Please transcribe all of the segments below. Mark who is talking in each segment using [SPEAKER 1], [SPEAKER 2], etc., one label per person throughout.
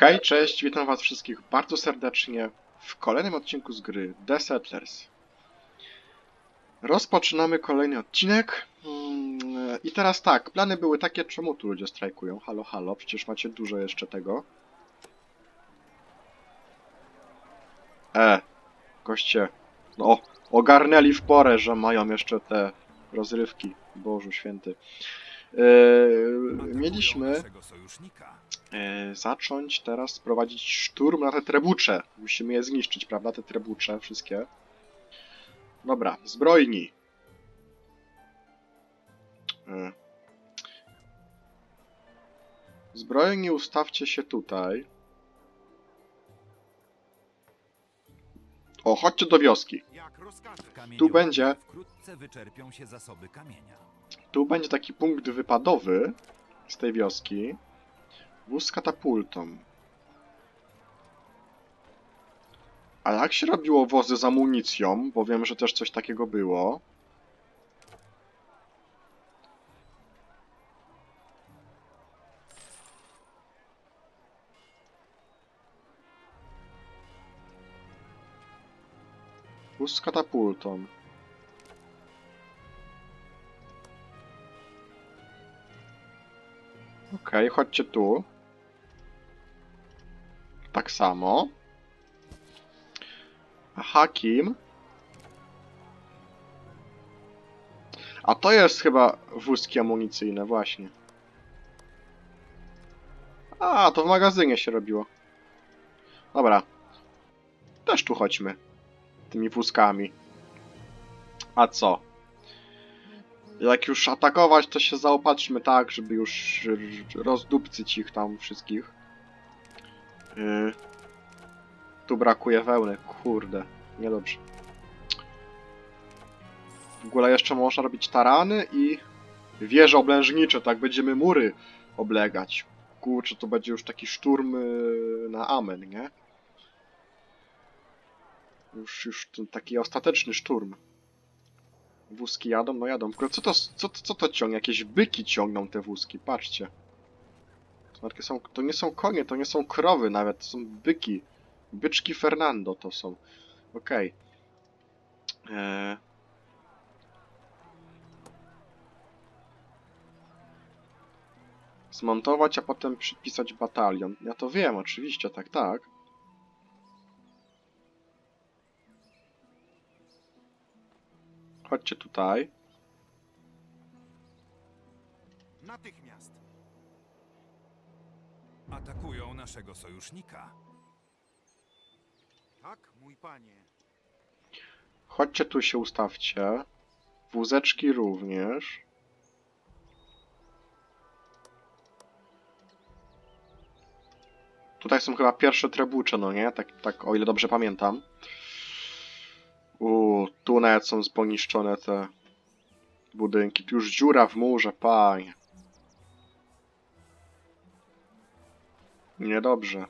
[SPEAKER 1] Hej, cześć, witam was wszystkich bardzo serdecznie w kolejnym odcinku z gry The Settlers. Rozpoczynamy kolejny odcinek. Mm, I teraz tak, plany były takie, czemu tu ludzie strajkują? Halo, halo, przecież macie dużo jeszcze tego. E, goście, no, ogarnęli w porę, że mają jeszcze te rozrywki. Bożu święty. E, mieliśmy e, zacząć teraz prowadzić szturm na te trebucze. Musimy je zniszczyć, prawda? Te trebucze wszystkie. Dobra, zbrojni. E. Zbrojni ustawcie się tutaj. O, chodźcie do wioski. Tu będzie- Tu będzie taki punkt wypadowy z tej wioski. Wóz z katapultą. A jak się robiło wozy z amunicją? Bo wiem, że też coś takiego było. Wóz z katapultą. Okej, chodźcie tu. Tak samo. Hakim. A to jest chyba wózki amunicyjne, właśnie. A, to w magazynie się robiło. Dobra. Też tu chodźmy. Tymi wózkami. A co? Jak już atakować, to się zaopatrzmy tak, żeby już rozdupcyć ich tam wszystkich. Yy. Tu brakuje wełny, kurde, niedobrze. W ogóle jeszcze można robić tarany i wieże oblężnicze, tak będziemy mury oblegać. Kurczę, to będzie już taki szturm yy, na amen, nie? Już, już ten taki ostateczny szturm. Wózki jadą? No jadą. Co to, co, co to ciągnie? Jakieś byki ciągną te wózki, patrzcie. To, są, to nie są konie, to nie są krowy nawet, to są byki. Byczki Fernando to są. Okej. Eee. Zmontować, a potem przypisać batalion. Ja to wiem, oczywiście, tak, tak. Chodźcie tutaj.
[SPEAKER 2] Natychmiast. Atakują naszego sojusznika.
[SPEAKER 3] Tak, mój panie.
[SPEAKER 1] Chodźcie tu się ustawcie. Wózeczki również. Tutaj są chyba pierwsze trebucze, no nie? Tak, tak o ile dobrze pamiętam. Uuu, tu nawet są poniszczone te budynki. Tu już dziura w murze, panie. Niedobrze.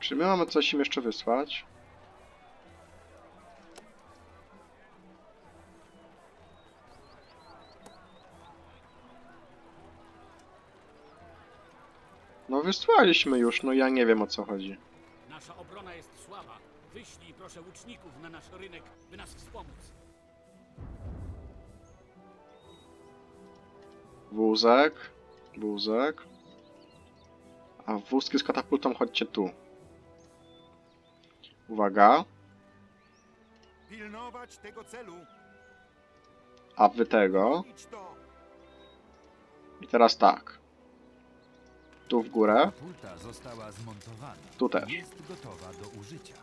[SPEAKER 1] Czy my mamy coś im jeszcze wysłać? Wysłaliśmy już, no ja nie wiem o co chodzi.
[SPEAKER 4] Nasza obrona jest słaba. Wyślij proszę łuczników na nasz rynek, by nas wspomóc.
[SPEAKER 1] Wózek, wózek. A wózki z katapultą chodźcie tu. Uwaga.
[SPEAKER 3] Pilnować tego celu.
[SPEAKER 1] A wy tego. I teraz tak. Tu w górę.
[SPEAKER 2] Katapulta została zmontowana.
[SPEAKER 1] Tu też.
[SPEAKER 2] Jest gotowa do użycia.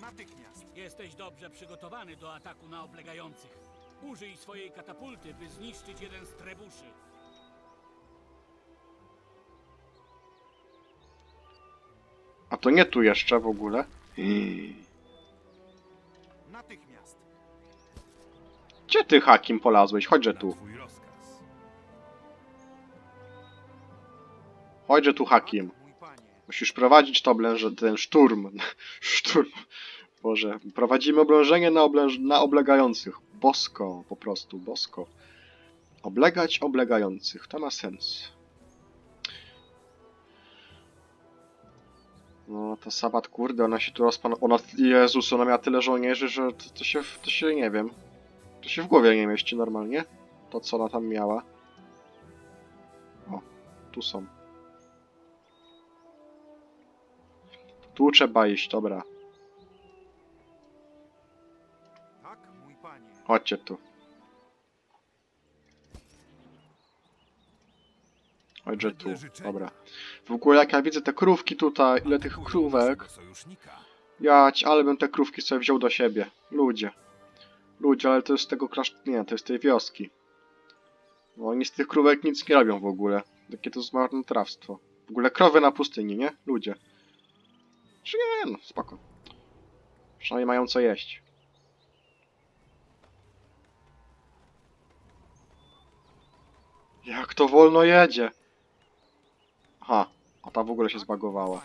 [SPEAKER 3] Natychmiast.
[SPEAKER 4] Jesteś dobrze przygotowany do ataku na oblegających. Użyj swojej katapulty, by zniszczyć jeden z trebuszy.
[SPEAKER 1] A to nie tu jeszcze w ogóle.
[SPEAKER 3] Natychmiast.
[SPEAKER 1] Gdzie ty hakim polazłeś? Chodźże tu.
[SPEAKER 2] twój
[SPEAKER 1] Chodźże tu hakim. Musisz prowadzić to oblęże, ten szturm. Szturm. Boże, prowadzimy oblężenie na, oblęż na oblegających. Bosko, po prostu, bosko. Oblegać oblegających. To ma sens. No, ta Sabat, kurde, ona się tu rozpan... Ona, Jezus, ona miała tyle żołnierzy, że to, to się, to się, nie wiem, to się w głowie nie mieści normalnie. To, co ona tam miała. O, tu są. Tu trzeba iść, dobra. Chodźcie tu. Chodźże tu, dobra. W ogóle jak ja widzę te krówki tutaj, ile tych krówek, jać, ale bym te krówki sobie wziął do siebie. Ludzie. Ludzie, ale to jest z tego klasz... nie, to jest z tej wioski. No oni z tych krówek nic nie robią w ogóle. Takie to zmarnotrawstwo. W ogóle krowy na pustyni, nie? Ludzie. Czy nie, no, spoko. Przynajmniej mają co jeść. Jak to wolno jedzie? Aha, a ta w ogóle się zbagowała.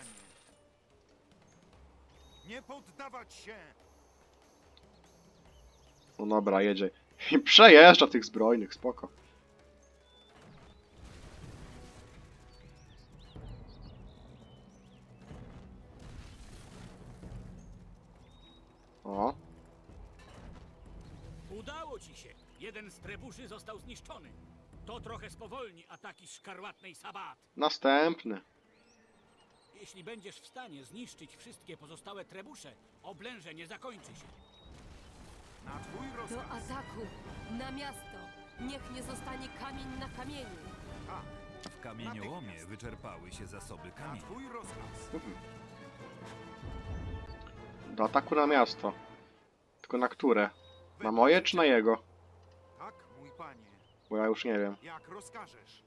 [SPEAKER 3] Nie poddawać się!
[SPEAKER 1] No dobra, jedzie. I przejeżdża tych zbrojnych, spoko.
[SPEAKER 4] Jeden z trebuszy został zniszczony. To trochę spowolni ataki szkarłatnej Sabat.
[SPEAKER 1] następny.
[SPEAKER 4] Jeśli będziesz w stanie zniszczyć wszystkie pozostałe trebusze, oblężenie zakończy się.
[SPEAKER 3] Na twój
[SPEAKER 5] Do
[SPEAKER 3] rozkaz.
[SPEAKER 5] ataku! Na miasto! Niech nie zostanie kamień na kamieniu!
[SPEAKER 3] Tak,
[SPEAKER 2] W kamieniołomie
[SPEAKER 3] Natychmiast.
[SPEAKER 2] wyczerpały się zasoby
[SPEAKER 3] na
[SPEAKER 2] kamieni.
[SPEAKER 3] twój rozkaz.
[SPEAKER 1] Do ataku na miasto. Tylko na które? Na moje czy na jego? Bo ja już nie wiem.
[SPEAKER 3] Jak rozkażesz.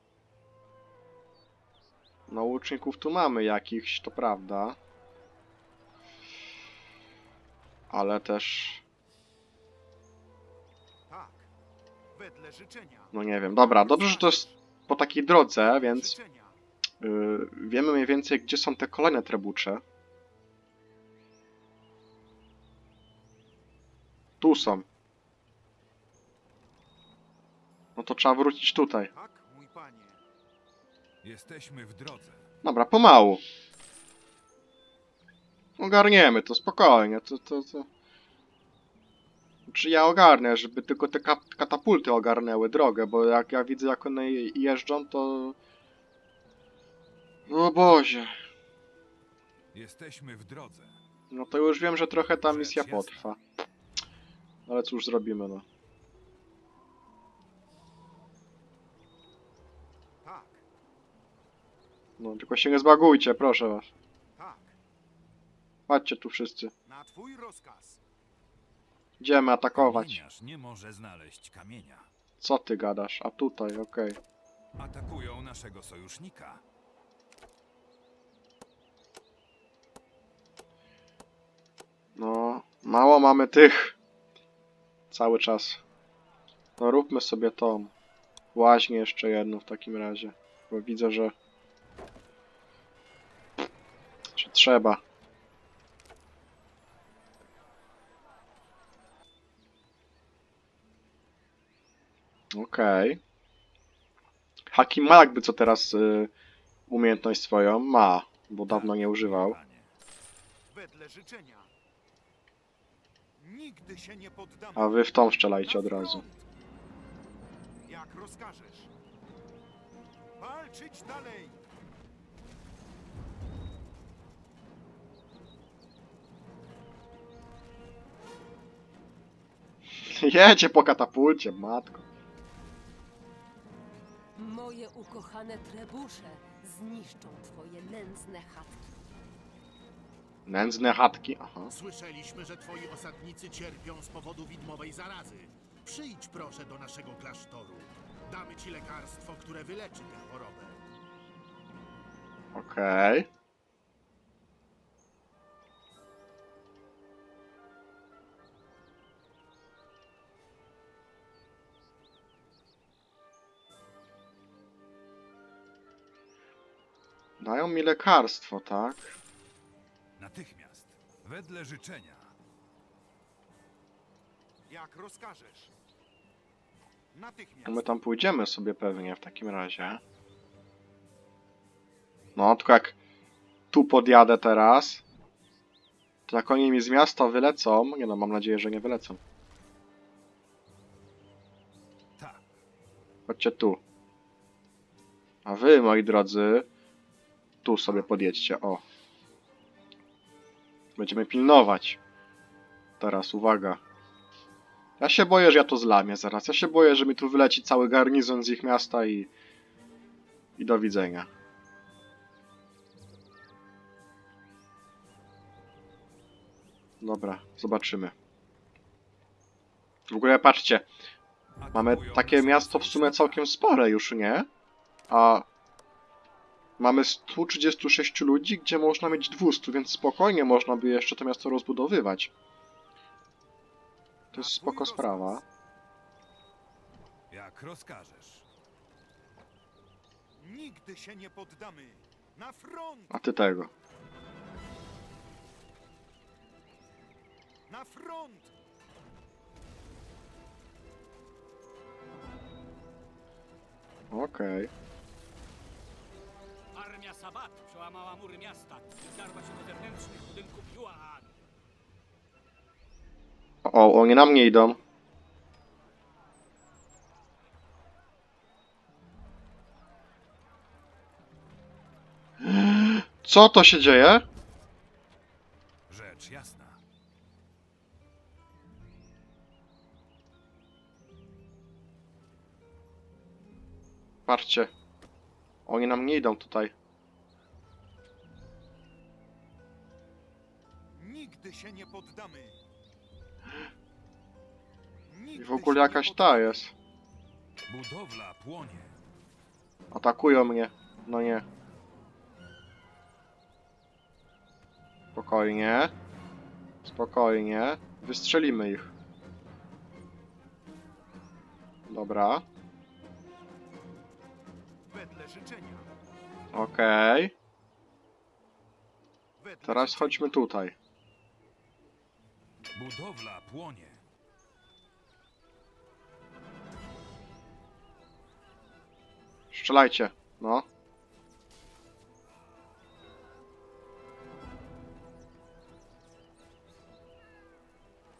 [SPEAKER 1] No łuczników tu mamy jakichś, to prawda. Ale też...
[SPEAKER 3] Tak. Wedle życzenia.
[SPEAKER 1] No nie wiem. Dobra, dobrze, że to jest po takiej drodze, więc...
[SPEAKER 3] Życzenia.
[SPEAKER 1] Yy, wiemy mniej więcej, gdzie są te kolejne trebucze. Tu są. No to trzeba wrócić tutaj.
[SPEAKER 3] Tak, mój panie.
[SPEAKER 2] Jesteśmy w drodze.
[SPEAKER 1] Dobra, pomału. Ogarniemy to spokojnie. To, to, to... Czy ja ogarnę, żeby tylko te katapulty ogarnęły drogę, bo jak ja widzę, jak one je- jeżdżą, to... O Boże.
[SPEAKER 2] Jesteśmy w drodze.
[SPEAKER 1] No to już wiem, że trochę ta misja potrwa. Ale cóż zrobimy, no.
[SPEAKER 3] Tak,
[SPEAKER 1] No, tylko się nie zbagujcie, proszę was.
[SPEAKER 3] tak.
[SPEAKER 1] Chodźcie tu wszyscy.
[SPEAKER 3] Na twój rozkaz.
[SPEAKER 1] Idziemy atakować.
[SPEAKER 2] Kamieniarz nie może znaleźć kamienia.
[SPEAKER 1] Co ty gadasz? A tutaj, okej.
[SPEAKER 2] Atakują naszego sojusznika.
[SPEAKER 1] No, mało mamy tych. Cały czas. No róbmy sobie tą. Łaźnię jeszcze jedną w takim razie. Bo widzę, że... Że trzeba. Okej. Hakim ma jakby co teraz y, umiejętność swoją? Ma, bo dawno nie używał.
[SPEAKER 3] Wedle życzenia. Nigdy się nie poddamy.
[SPEAKER 1] A wy w tą strzelajcie od razu.
[SPEAKER 3] Jak rozkażesz. Walczyć dalej.
[SPEAKER 1] Jedzie po katapulcie, matko.
[SPEAKER 5] Moje ukochane trebusze zniszczą twoje nędzne chatki.
[SPEAKER 1] Nędzne chatki, aha.
[SPEAKER 6] Słyszeliśmy, że twoi osadnicy cierpią z powodu widmowej zarazy. Przyjdź proszę do naszego klasztoru. Damy ci lekarstwo, które wyleczy tę chorobę.
[SPEAKER 1] Okej. Dają mi lekarstwo, tak?
[SPEAKER 2] Natychmiast. Wedle życzenia.
[SPEAKER 3] Jak rozkażesz. Natychmiast.
[SPEAKER 1] My tam pójdziemy sobie pewnie w takim razie. No, tylko jak tu podjadę teraz, to jak oni mi z miasta wylecą, nie no, mam nadzieję, że nie wylecą.
[SPEAKER 2] Tak,
[SPEAKER 1] Chodźcie tu. A wy, moi drodzy, tu sobie podjedźcie, o. Będziemy pilnować. Teraz uwaga. Ja się boję, że ja to zlamię zaraz. Ja się boję, że mi tu wyleci cały garnizon z ich miasta i... I do widzenia. Dobra, zobaczymy. W ogóle patrzcie, Mamy takie miasto w sumie całkiem spore już, nie? A mamy 136 ludzi, gdzie można mieć 200, więc spokojnie można by jeszcze to miasto rozbudowywać. To jest spoko sprawa.
[SPEAKER 2] Jak rozkażesz.
[SPEAKER 3] Nigdy się nie poddamy. Na front!
[SPEAKER 1] A ty tego.
[SPEAKER 3] Na front!
[SPEAKER 1] Okej.
[SPEAKER 4] Armia Sabat przełamała mury miasta i wdarła się do zewnętrznych budynków Yuan.
[SPEAKER 1] O, oni na mnie idą. Co to się dzieje?
[SPEAKER 2] Rzecz jasna.
[SPEAKER 1] Patrzcie. Oni nam nie idą tutaj.
[SPEAKER 3] Nigdy się nie poddamy.
[SPEAKER 1] I w ogóle jakaś ta jest.
[SPEAKER 2] Budowla płonie.
[SPEAKER 1] Atakują mnie. No nie. Spokojnie. Spokojnie. Wystrzelimy ich. Dobra.
[SPEAKER 3] Wedle życzenia.
[SPEAKER 1] Okej.
[SPEAKER 3] Wedle
[SPEAKER 1] Teraz
[SPEAKER 3] życzenia.
[SPEAKER 1] chodźmy tutaj.
[SPEAKER 2] Budowla płonie.
[SPEAKER 1] Strzelajcie. No.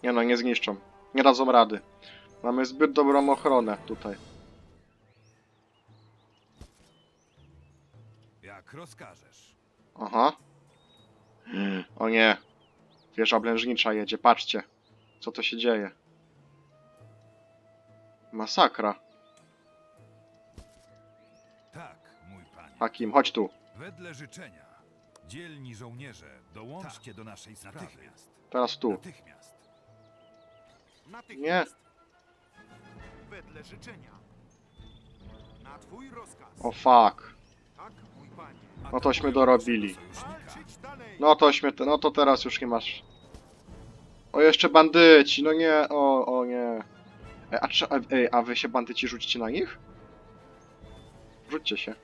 [SPEAKER 1] Nie no, nie zniszczą. Nie dadzą rady. Mamy zbyt dobrą ochronę tutaj.
[SPEAKER 2] Jak rozkażesz.
[SPEAKER 1] Aha. O nie. Wieża oblężnicza jedzie, patrzcie. Co to się dzieje? Masakra.
[SPEAKER 2] Tak, mój panie.
[SPEAKER 1] Hakim, chodź tu.
[SPEAKER 2] Wedle życzenia. Dzielni żołnierze, dołączcie do naszej sprawy. Natychmiast.
[SPEAKER 1] Teraz tu.
[SPEAKER 2] Natychmiast.
[SPEAKER 3] Natychmiast. Wedle życzenia. Na twój rozkaz.
[SPEAKER 1] O fuck.
[SPEAKER 3] Tak.
[SPEAKER 1] No tośmy dorobili. No tośmy, te- no to teraz już nie masz. O, jeszcze bandyci, no nie, o, o nie. Ej, a, czy, a, ej, a wy się bandyci rzucicie na nich? Rzućcie się.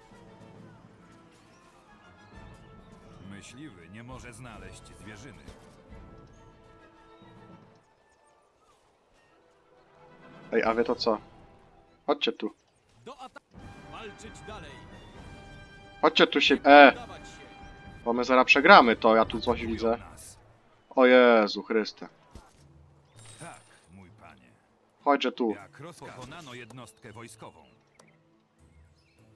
[SPEAKER 2] Myśliwy nie może znaleźć zwierzyny.
[SPEAKER 1] Ej, a wy to co? Chodźcie tu.
[SPEAKER 4] Do ataku! Walczyć dalej!
[SPEAKER 1] Chodźcie tu się, e, bo my zaraz przegramy to, ja tu coś widzę. O Jezu Chryste.
[SPEAKER 2] Tak, mój panie.
[SPEAKER 1] Chodźże tu,
[SPEAKER 2] Jak rozkażesz. Pokonano jednostkę wojskową.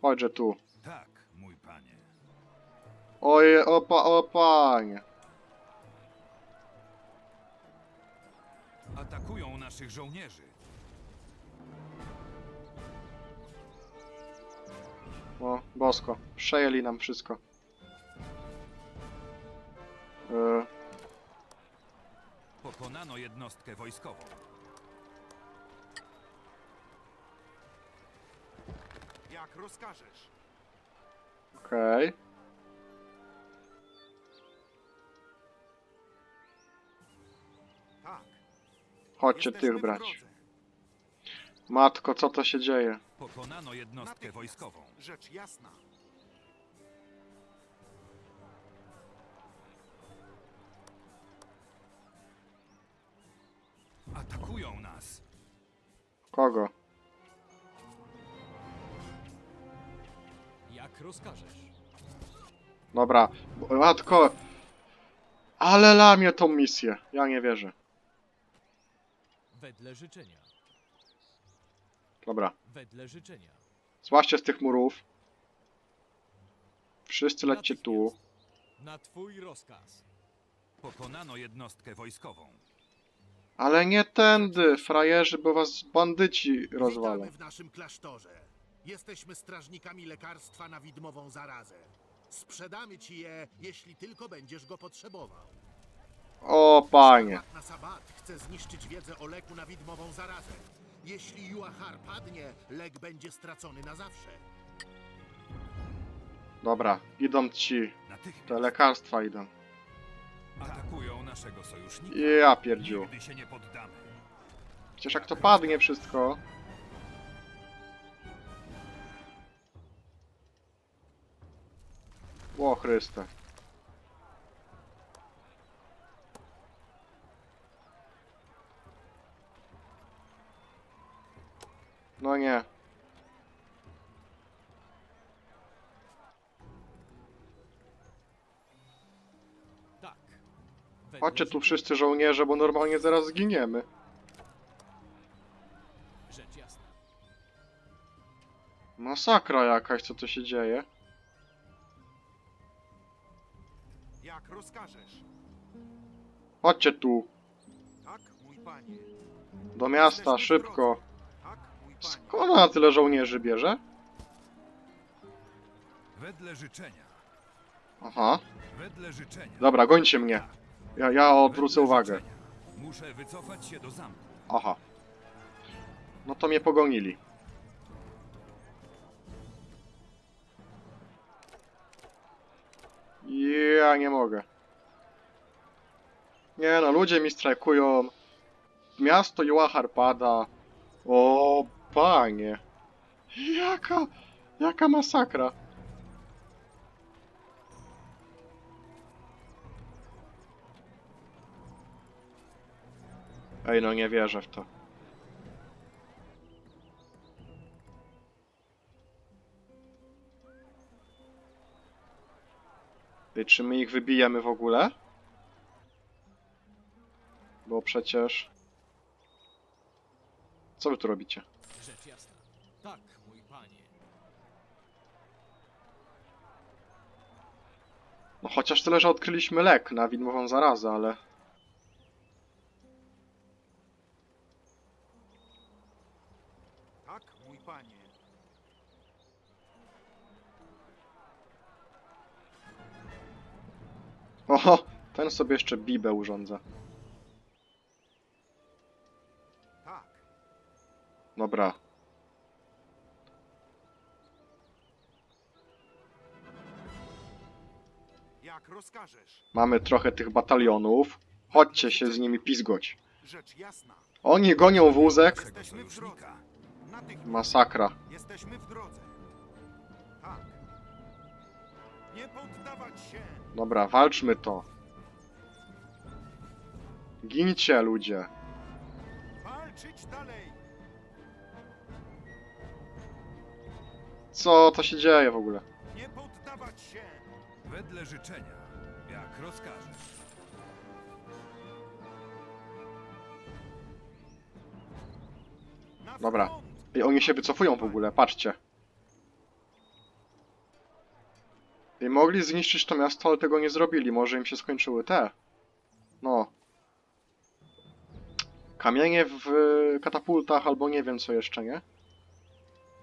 [SPEAKER 1] chodźże tu.
[SPEAKER 2] Tak, mój panie.
[SPEAKER 1] Oje, opa, o panie.
[SPEAKER 2] Atakują naszych żołnierzy.
[SPEAKER 1] O, bosko. Przejęli nam wszystko. E,
[SPEAKER 2] Pokonano jednostkę wojskową.
[SPEAKER 3] Jak rozkażesz.
[SPEAKER 1] Okej.
[SPEAKER 3] Tak.
[SPEAKER 1] Chodźcie
[SPEAKER 3] jesteśmy
[SPEAKER 1] tych
[SPEAKER 3] w
[SPEAKER 1] brać.
[SPEAKER 3] drodze.
[SPEAKER 1] Matko, co to się dzieje?
[SPEAKER 2] Pokonano jednostkę wojskową.
[SPEAKER 3] Rzecz jasna.
[SPEAKER 2] Atakują nas.
[SPEAKER 1] Kogo?
[SPEAKER 7] Jak rozkażesz.
[SPEAKER 1] Dobra. Matko! Ale lamię tą misję. Ja nie wierzę.
[SPEAKER 7] Wedle życzenia.
[SPEAKER 1] Dobra.
[SPEAKER 7] Wedle życzenia.
[SPEAKER 1] Złaście z tych murów. Wszyscy lećcie tu.
[SPEAKER 7] Na twój rozkaz.
[SPEAKER 2] Pokonano jednostkę wojskową.
[SPEAKER 1] Ale nie tędy, frajerzy, bo was bandyci rozwalą.
[SPEAKER 6] Witamy w naszym klasztorze. Jesteśmy strażnikami lekarstwa na widmową zarazę. Sprzedamy ci je, jeśli tylko będziesz go potrzebował.
[SPEAKER 1] O panie.
[SPEAKER 6] Sabat na sabat chce zniszczyć wiedzę o leku na widmową zarazę. Jeśli Juahar padnie, lek będzie stracony na zawsze.
[SPEAKER 1] Dobra, idą ci.
[SPEAKER 2] Natychmiast
[SPEAKER 1] Te lekarstwa idą.
[SPEAKER 2] atakują naszego sojusznika.
[SPEAKER 1] Ja pierdziu.
[SPEAKER 2] Nigdy się nie poddamy.
[SPEAKER 1] Przecież jak to padnie wszystko. O Chryste. No nie.
[SPEAKER 7] Tak.
[SPEAKER 1] Chodźcie tu wszyscy żołnierze, bo normalnie zaraz zginiemy.
[SPEAKER 7] Rzecz jasna.
[SPEAKER 1] Masakra jakaś, co tu się dzieje.
[SPEAKER 3] Jak rozkażesz.
[SPEAKER 1] Chodźcie tu,
[SPEAKER 3] Tak, mój panie.
[SPEAKER 1] do miasta, szybko.
[SPEAKER 3] drodze. Tak, mój panie.
[SPEAKER 1] Skąd ona tyle żołnierzy bierze?
[SPEAKER 2] Wedle życzenia.
[SPEAKER 1] Aha.
[SPEAKER 2] Wedle życzenia.
[SPEAKER 1] Dobra, gońcie mnie. Ja, ja odwrócę
[SPEAKER 2] Wedle
[SPEAKER 1] uwagę.
[SPEAKER 2] życzenia. Muszę wycofać się do zamku.
[SPEAKER 1] Aha. No to mnie pogonili. Ja nie mogę. Nie no, ludzie mi strajkują. Miasto Juahar pada. O, panie. Jaka, jaka masakra. Ej, no nie wierzę w to. Ej, czy my ich wybijemy w ogóle? Bo przecież... Co wy tu robicie?
[SPEAKER 7] Rzecz jasna. Tak, mój panie.
[SPEAKER 1] No chociaż tyle, że odkryliśmy lek na widmową zarazę, ale...
[SPEAKER 3] Tak, mój panie.
[SPEAKER 1] Oho, ten sobie jeszcze bibę urządza. Dobra.
[SPEAKER 3] Jak rozkażesz.
[SPEAKER 1] Mamy trochę tych batalionów. Chodźcie się z nimi pizgoć.
[SPEAKER 3] Rzecz jasna.
[SPEAKER 1] Oni gonią wózek.
[SPEAKER 3] Jesteśmy w drodze. Natychmiast.
[SPEAKER 1] Masakra.
[SPEAKER 3] Jesteśmy w drodze. Tak. Nie poddawać się.
[SPEAKER 1] Dobra, walczmy to. Gincie, ludzie.
[SPEAKER 3] Walczyć dalej.
[SPEAKER 1] Co to się dzieje w ogóle?
[SPEAKER 3] Nie poddawać się.
[SPEAKER 2] Wedle życzenia. Jak rozkażesz.
[SPEAKER 3] Na
[SPEAKER 1] Dobra.
[SPEAKER 3] front.
[SPEAKER 1] Ej, oni się wycofują w ogóle, patrzcie. I mogli zniszczyć to miasto, ale tego nie zrobili. Może im się skończyły te. No. Kamienie w katapultach, albo nie wiem co jeszcze, nie?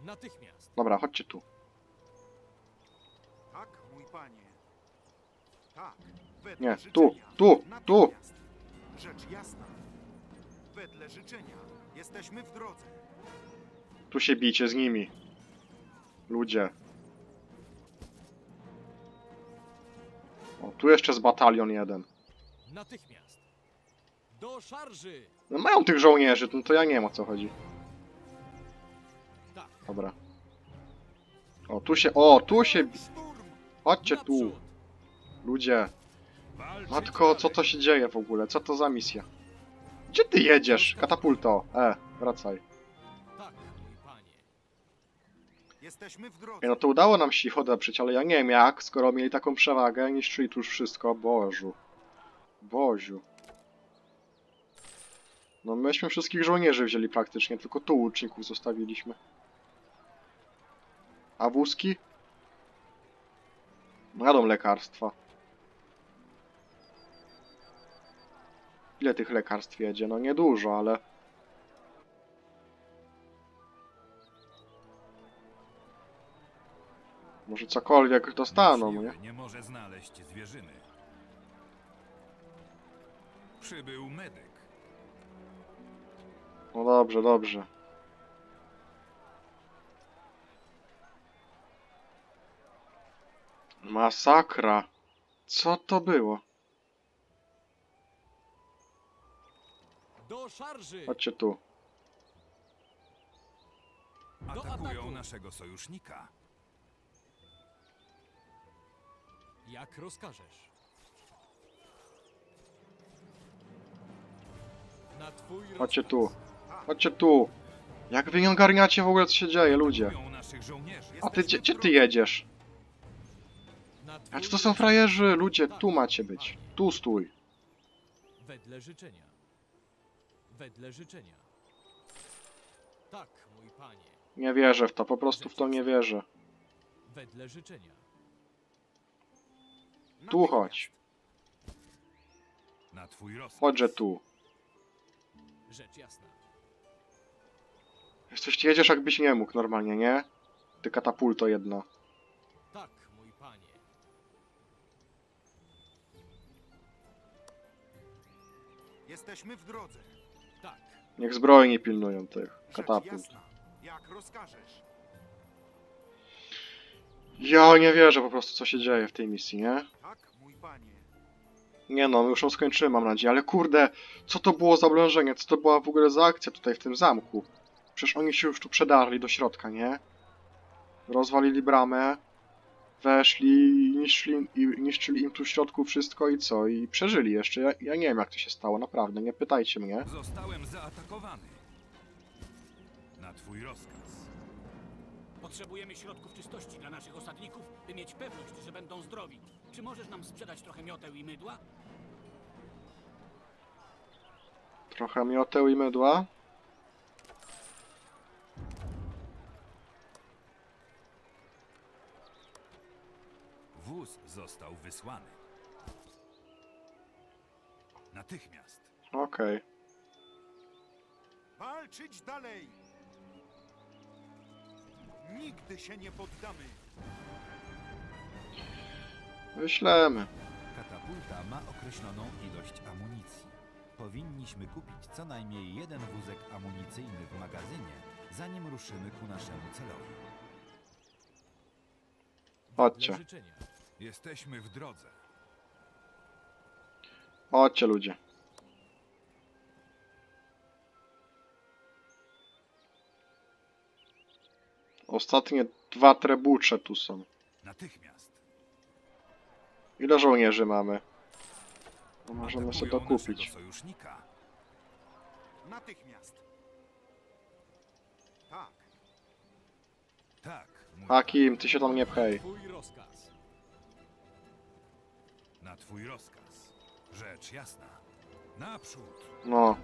[SPEAKER 7] Natychmiast.
[SPEAKER 1] Dobra, chodźcie tu.
[SPEAKER 3] Tak, mój panie. Tak. Wedle
[SPEAKER 1] Nie,
[SPEAKER 3] życzenia.
[SPEAKER 1] tu, tu, tu.
[SPEAKER 3] Natychmiast. Rzecz jasna. Wedle życzenia. Jesteśmy w drodze.
[SPEAKER 1] Tu się bijcie z nimi. Ludzie. O, tu jeszcze z batalion jeden.
[SPEAKER 7] Natychmiast. Do szarży.
[SPEAKER 1] No mają tych żołnierzy, no to ja nie wiem o co chodzi. Dobra. O, tu się, o, tu się, chodźcie tu, ludzie. Matko, co to się dzieje w ogóle? Co to za misja? Gdzie ty jedziesz? Katapulto. E, wracaj. Ej, no to udało nam się ich odeprzeć, ale ja nie wiem jak, skoro mieli taką przewagę, niszczyli tu już wszystko, Bożu. Boziu. No myśmy wszystkich żołnierzy wzięli praktycznie, tylko tu łuczników zostawiliśmy. A wózki? Jadą lekarstwa. Ile tych lekarstw jedzie? No niedużo, ale... Może cokolwiek dostaną, nie?
[SPEAKER 2] Nie może znaleźć zwierzyny. Przybył medyk.
[SPEAKER 1] No dobrze, dobrze. Masakra. Co to było?
[SPEAKER 7] Do szarży!
[SPEAKER 1] Chodźcie tu.
[SPEAKER 2] Atakują
[SPEAKER 7] ataku.
[SPEAKER 2] naszego sojusznika.
[SPEAKER 7] Jak rozkażesz. Na twój
[SPEAKER 1] Chodźcie
[SPEAKER 7] rozkaz.
[SPEAKER 1] tu. Chodźcie tu. Jak wy nie ogarniacie w ogóle co się dzieje, ludzie?
[SPEAKER 2] Atakują naszych żołnierzy.
[SPEAKER 1] A ty gdzie, gdzie ty jedziesz? A czy to są frajerzy? Ludzie, tu macie być. Tu stój.
[SPEAKER 7] Wedle życzenia. Wedle życzenia. Tak, mój panie.
[SPEAKER 1] Nie wierzę w to, po prostu w to nie wierzę.
[SPEAKER 7] Wedle życzenia.
[SPEAKER 1] Tu chodź.
[SPEAKER 2] Na twój rozkaz.
[SPEAKER 1] Chodźże tu.
[SPEAKER 7] Rzecz jasna.
[SPEAKER 1] Coś jedziesz jakbyś nie mógł normalnie, nie? Ty katapulto jedna.
[SPEAKER 3] Jesteśmy w drodze.
[SPEAKER 7] Tak.
[SPEAKER 1] Niech zbrojni pilnują tych
[SPEAKER 3] Rzecz
[SPEAKER 1] katapult.
[SPEAKER 3] jasna. Jak rozkażesz.
[SPEAKER 1] Ja nie wierzę po prostu co się dzieje w tej misji, nie?
[SPEAKER 3] Tak, mój panie.
[SPEAKER 1] Nie no, my już ją skończymy, mam nadzieję, ale kurde, co to było za oblężenie, co to była w ogóle za akcja tutaj w tym zamku? Przecież oni się już tu przedarli do środka, nie? Rozwalili bramę, weszli, niszczyli, i niszczyli im tu w środku wszystko i co? I przeżyli jeszcze. Ja, ja nie wiem jak to się stało, naprawdę, nie pytajcie mnie.
[SPEAKER 2] Zostałem zaatakowany. Na twój rozkaz.
[SPEAKER 4] Potrzebujemy środków czystości dla naszych osadników, by mieć pewność, że będą zdrowi. Czy możesz nam sprzedać trochę mioteł i mydła?
[SPEAKER 1] Trochę mioteł i mydła.
[SPEAKER 2] Wóz został wysłany. Natychmiast.
[SPEAKER 1] Okej.
[SPEAKER 3] Walczyć dalej! Nigdy się nie poddamy.
[SPEAKER 1] Wyślemy.
[SPEAKER 8] Katapulta ma określoną ilość amunicji. Powinniśmy kupić co najmniej jeden wózek amunicyjny w magazynie, zanim ruszymy ku naszemu celowi.
[SPEAKER 1] Chodźcie.
[SPEAKER 7] Życzenia.
[SPEAKER 2] Jesteśmy w drodze.
[SPEAKER 1] Chodźcie ludzie. Ostatnie dwa trebucze tu są.
[SPEAKER 2] Natychmiast.
[SPEAKER 1] Ile żołnierzy mamy? No możemy sobie
[SPEAKER 2] Atakują
[SPEAKER 1] dokupić.
[SPEAKER 2] naszego sojusznika.
[SPEAKER 3] Natychmiast. Tak.
[SPEAKER 2] Tak, mój
[SPEAKER 1] Hakim, ty się tam nie pchaj.
[SPEAKER 7] Twój rozkaz.
[SPEAKER 2] Na twój rozkaz. Rzecz jasna. Naprzód.
[SPEAKER 1] No.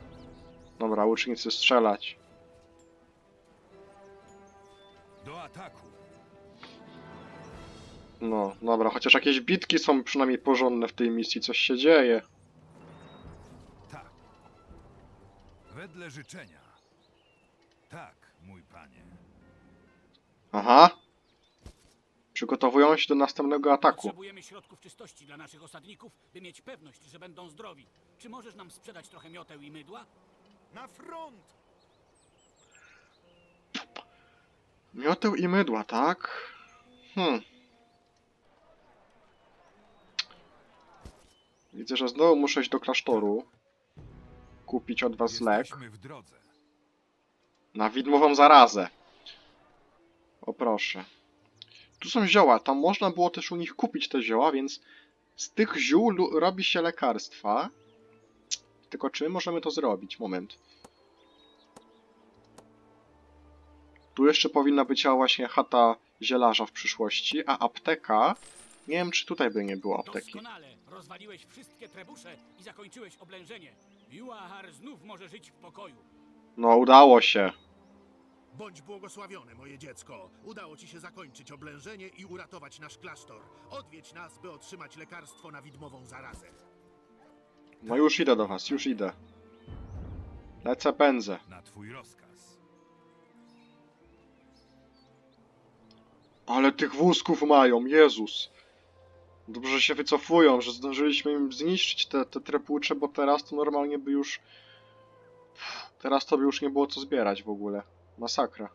[SPEAKER 1] Dobra, łucznicy strzelać.
[SPEAKER 2] Do ataku.
[SPEAKER 1] No, dobra, chociaż jakieś bitki są przynajmniej porządne w tej misji, coś się dzieje.
[SPEAKER 2] Tak. Wedle życzenia. Tak, mój panie.
[SPEAKER 1] Aha. Przygotowują się do następnego ataku.
[SPEAKER 4] Potrzebujemy środków czystości dla naszych osadników, by mieć pewność, że będą zdrowi. Czy możesz nam sprzedać trochę mioteł i mydła?
[SPEAKER 3] Na front!
[SPEAKER 1] Mioteł i mydła, tak? Hmm. Widzę, że znowu muszę iść do klasztoru. Kupić od was lek.
[SPEAKER 2] Jesteśmy w drodze.
[SPEAKER 1] Na widmową zarazę. O proszę. Tu są zioła, tam można było też u nich kupić te zioła, więc z tych ziół robi się lekarstwa. Tylko czy my możemy to zrobić? Moment. Tu jeszcze powinna być właśnie chata zielarza w przyszłości, a apteka... Nie wiem, czy tutaj by nie było apteki.
[SPEAKER 4] Doskonale. Rozwaliłeś wszystkie trebusze i zakończyłeś oblężenie. Juahar znów może żyć w pokoju.
[SPEAKER 1] No, udało się.
[SPEAKER 6] Bądź błogosławione, moje dziecko. Udało ci się zakończyć oblężenie i uratować nasz klasztor. Odwiedź nas, by otrzymać lekarstwo na widmową zarazę.
[SPEAKER 1] No już idę do was, już idę. Lecę, pędzę.
[SPEAKER 2] Na twój rozkaz.
[SPEAKER 1] Ale tych wózków mają, Jezus. Dobrze, że się wycofują, że zdążyliśmy im zniszczyć te, te trepucze, bo teraz to normalnie by już... Teraz to by już nie było co zbierać w ogóle. Masakra.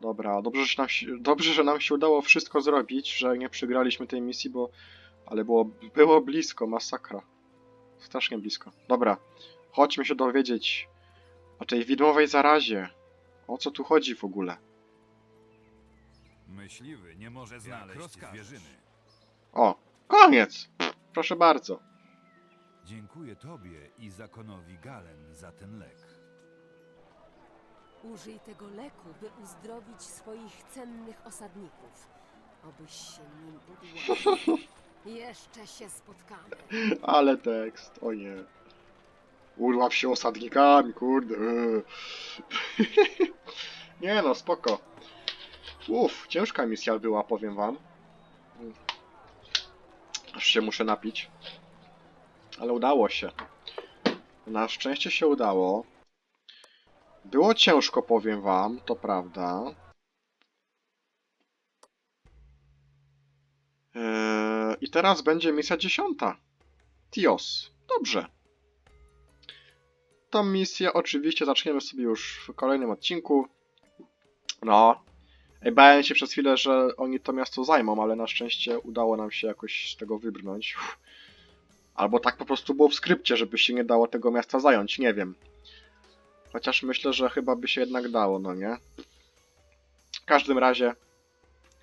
[SPEAKER 1] Dobra, dobrze, że nam się, dobrze, że nam się udało wszystko zrobić, że nie przegraliśmy tej misji, bo... Ale było, było blisko, masakra. Strasznie blisko. Dobra, chodźmy się dowiedzieć o tej widmowej zarazie. O co tu chodzi w ogóle?
[SPEAKER 2] Myśliwy nie może znaleźć
[SPEAKER 8] rozkażesz.
[SPEAKER 2] zwierzyny.
[SPEAKER 1] O, koniec! Proszę bardzo.
[SPEAKER 8] Dziękuję tobie i zakonowi Galen za ten lek.
[SPEAKER 5] Użyj tego leku, by uzdrowić swoich cennych osadników. Obyś się nim udławił. Jeszcze się spotkamy.
[SPEAKER 1] Ale tekst, o nie. Urław się osadnikami, kurde. nie no, spoko. Uff, ciężka misja była, powiem wam. Aż się muszę napić. Ale udało się. Na szczęście się udało. Było ciężko, powiem wam, to prawda. Eee, I teraz będzie misja dziesiąta. Tios. Dobrze. Tą misję oczywiście zaczniemy sobie już w kolejnym odcinku. No. Bałem się przez chwilę, że oni to miasto zajmą, ale na szczęście udało nam się jakoś z tego wybrnąć. Uff. Albo tak po prostu było w skrypcie, żeby się nie dało tego miasta zająć, nie wiem. Chociaż myślę, że chyba by się jednak dało, no nie? W każdym razie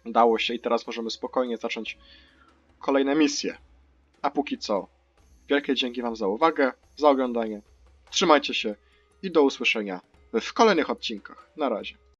[SPEAKER 1] udało się i teraz możemy spokojnie zacząć kolejne misje. A póki co, wielkie dzięki Wam za uwagę, za oglądanie. Trzymajcie się i do usłyszenia w kolejnych odcinkach. Na razie.